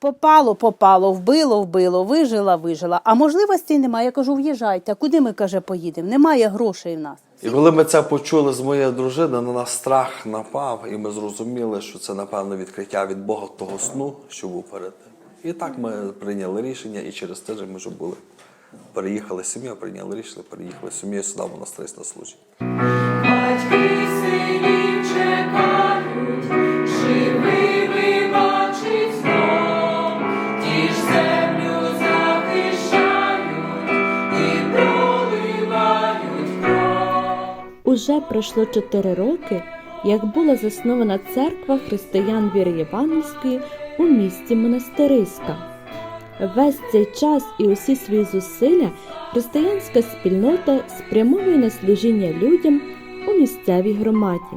попало, попало, вбило, вбило, вижила, вижила. А можливостей немає. Я кажу, в'їжджайте. А куди ми каже, поїдемо? Немає грошей в нас. І коли ми це почули з моєю дружиною, на нас страх напав, і ми зрозуміли, що це, напевно, відкриття від Бога того сну, що був перед тим. І так ми прийняли рішення, і через тиждень ми вже були. Переїхали сім'ю, прийняли рішення, переїхали сім'єю сюди в монастирське на служіння. Пройшло чотири роки, як була заснована церква християн віри Євангельської у місті Монастириська. Весь цей час і усі свої зусилля християнська спільнота спрямовує на служіння людям у місцевій громаді.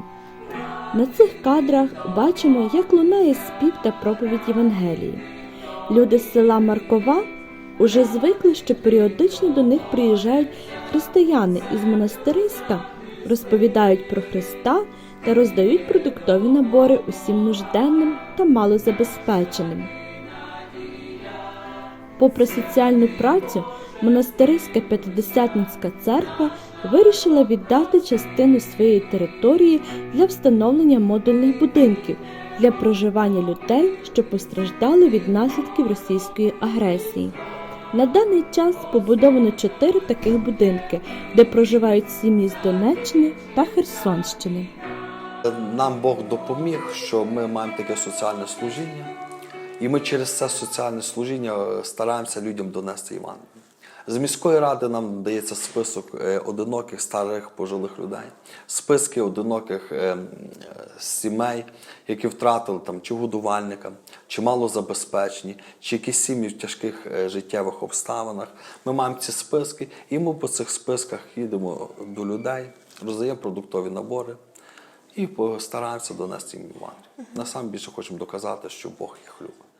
На цих кадрах бачимо, як лунає спів та проповідь Євангелії. Люди з села Маркова уже звикли, що періодично до них приїжджають християни із монастириська, розповідають про Христа та роздають продуктові набори усім нужденним та малозабезпеченим. Попри соціальну працю, монастириська п'ятидесятницька церква вирішила віддати частину своєї території для встановлення модульних будинків для проживання людей, що постраждали від наслідків російської агресії. На даний час побудовано чотири таких будинки, де проживають сім'ї з Донеччини та Херсонщини. Нам Бог допоміг, що ми маємо таке соціальне служіння, і ми через це соціальне служіння е, стараємося людям донести Івангелію. З міської ради нам дається список е, одиноких старих пожилих людей, списки одиноких е, е, сімей, які втратили там чи годувальника, чи малозабезпечені, чи якісь сім'ї в тяжких життєвих обставинах. Ми маємо ці списки, і ми по цих списках їдемо до людей, роздаємо продуктові набори. І постараємося донести їм Івангелію. Насам більше хочемо доказати, що Бог їх любить.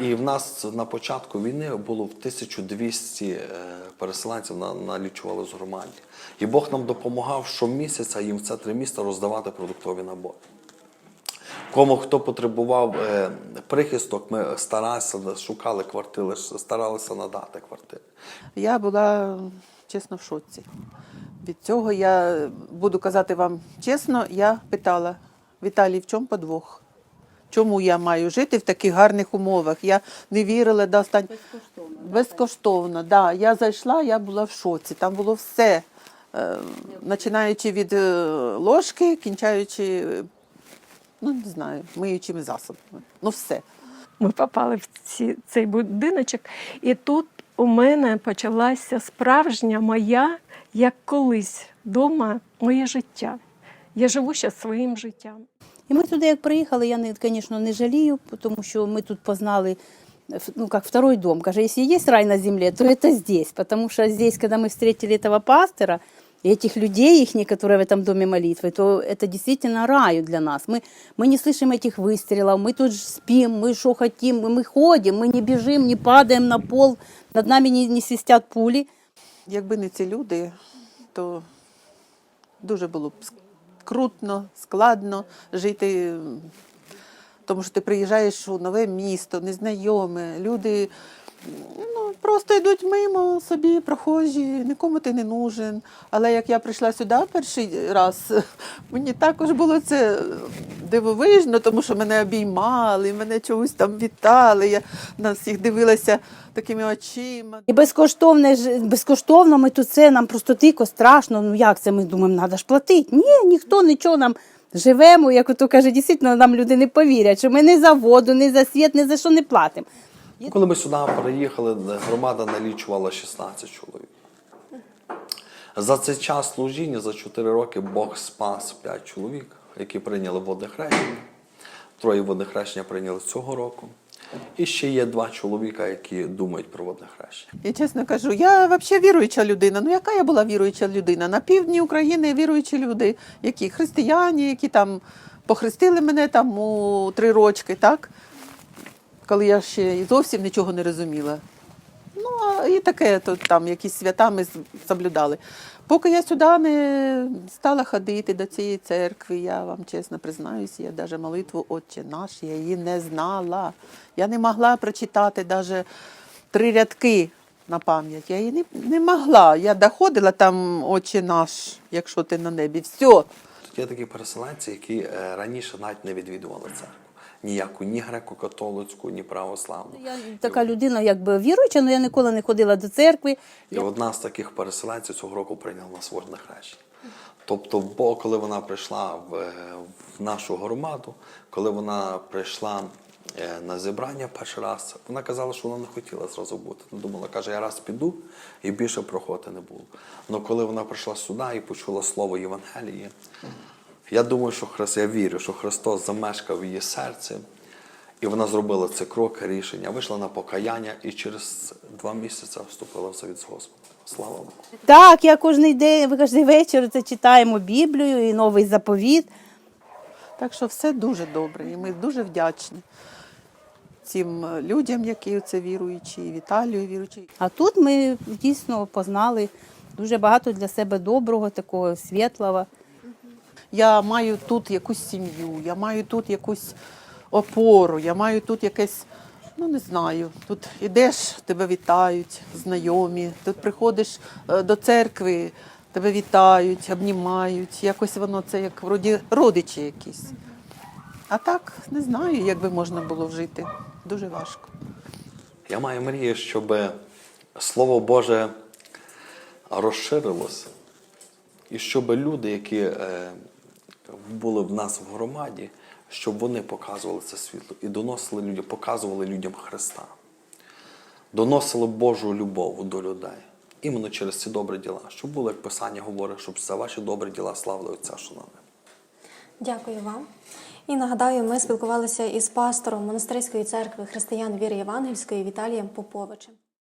І в нас на початку війни було в 1200 е, переселенців на- налічували з громаді. І Бог нам допомагав щомісяця їм в центрі міста роздавати продуктові набори. Кому хто потребував е, прихисток, ми старалися, шукали квартири, старалися надати квартири. Я була чесно в шоці. Від цього я буду казати вам чесно, я питала Віталій, в чому подвох? Чому я маю жити в таких гарних умовах? Я не вірила до останнього. Безкоштовно. Безкоштовно, да. Я зайшла, я була в шоці. Там було все. Е, Починаючи від е, ложки, кінчаючи, е, ну не знаю, миючими засобами. Ну все. Ми попали в ці, цей будиночок, і тут у мене почалася справжня моя, як колись вдома, моє життя. Я живу ще своїм життям. І ми сюди, як приїхали, я, не, звісно, не жалію, тому що ми тут познали, ну, как второй дом. Каже, если есть рай на земле, то это здесь. Потому что здесь, когда мы встретили этого пастора, и этих людей, их, которые в этом доме молитвы, то это действительно рай для нас. Мы, мы не слышим этих выстрелов, мы тут спим, мы что хотим, мы, мы ходим, мы не бежим, не падаем на пол, над нами не, не свистят пули. Якби не ці люди, то дуже було б скрутно, складно жити. Тому що ти приїжджаєш у нове місто, незнайоме, люди ну, просто йдуть мимо собі, прохожі, нікому ти не нужен. Але як я прийшла сюди перший раз, мені також було це дивовижно, тому що мене обіймали, мене чогось там вітали. Я на всіх дивилася такими очима. І безкоштовне ж- безкоштовно ми тут це нам просто тільки страшно. Ну як це? Ми думаємо, треба ж платити. Ні, ніхто нічого нам живемо, як ото каже, дійсно нам люди не повірять, що ми не за воду, не за світ, ні за що не платимо. Коли ми сюди приїхали, громада налічувала 16 чоловік. За цей час служіння, за 4 роки, Бог спас 5 чоловік, які прийняли водне хрещення. Троє водне хрещення прийняли цього року. І ще є два чоловіка, які думають про водне хрещення. Я чесно кажу, я взагалі віруюча людина. Ну яка я була віруюча людина? На півдні України віруючі люди, які християні, які там похрестили мене там у три рочки, так? Коли я ще зовсім нічого не розуміла. Ну, і таке, то там якісь свята ми соблюдали. Поки я сюди не стала ходити до цієї церкви, я вам чесно признаюся, я навіть молитву Отче наш, я її не знала. Я не могла прочитати навіть три рядки на пам'ять. Я її не, не могла. Я доходила там Отче наш, якщо ти на небі. Все. Тут є такі переселенці, які е, раніше навіть не відвідували церкву. Ніяку, ні греко-католицьку, ні православну. Я така людина, якби віруюча, але я ніколи не ходила до церкви. І одна з таких переселенців цього року прийняла свожне хрещення. Тобто, бо коли вона прийшла в, е, в нашу громаду, коли вона прийшла е, на зібрання перший раз, вона казала, що вона не хотіла зразу бути. Вона думала, каже, я раз піду і більше проходити не буду. Але коли вона прийшла сюди і почула слово Євангелії, я думаю, що Христ, я вірю, що Христос замешкав її серці, і вона зробила це крок, рішення, вийшла на покаяння і через два місяці вступила в завіт з Господом. Слава Богу. Так, я кожен день, кожен вечір це читаємо Біблію і новий заповіт. Так що все дуже добре, і ми дуже вдячні цим людям, які це віруючі, і Віталію віруючі. А тут ми дійсно познали дуже багато для себе доброго, такого світлого. Я маю тут якусь сім'ю, я маю тут якусь опору, я маю тут якесь, ну не знаю, тут ідеш, тебе вітають, знайомі, тут приходиш е, до церкви, тебе вітають, обнімають. Якось воно це як вроді родичі якісь. А так не знаю, як би можна було жити. Дуже важко. Я маю мрію, щоб Слово Боже розширилося, і щоб люди, які е, були в нас в громаді, щоб вони показували це світло і доносили людям, показували людям Христа, доносили Божу любов до людей. Іменно через ці добрі діла, щоб було, як Писання говорить, щоб за ваші добрі діла славили Отця, небі. Дякую вам. І нагадаю, ми спілкувалися із пастором монастирської церкви християн віри Євангельської Віталієм Поповичем.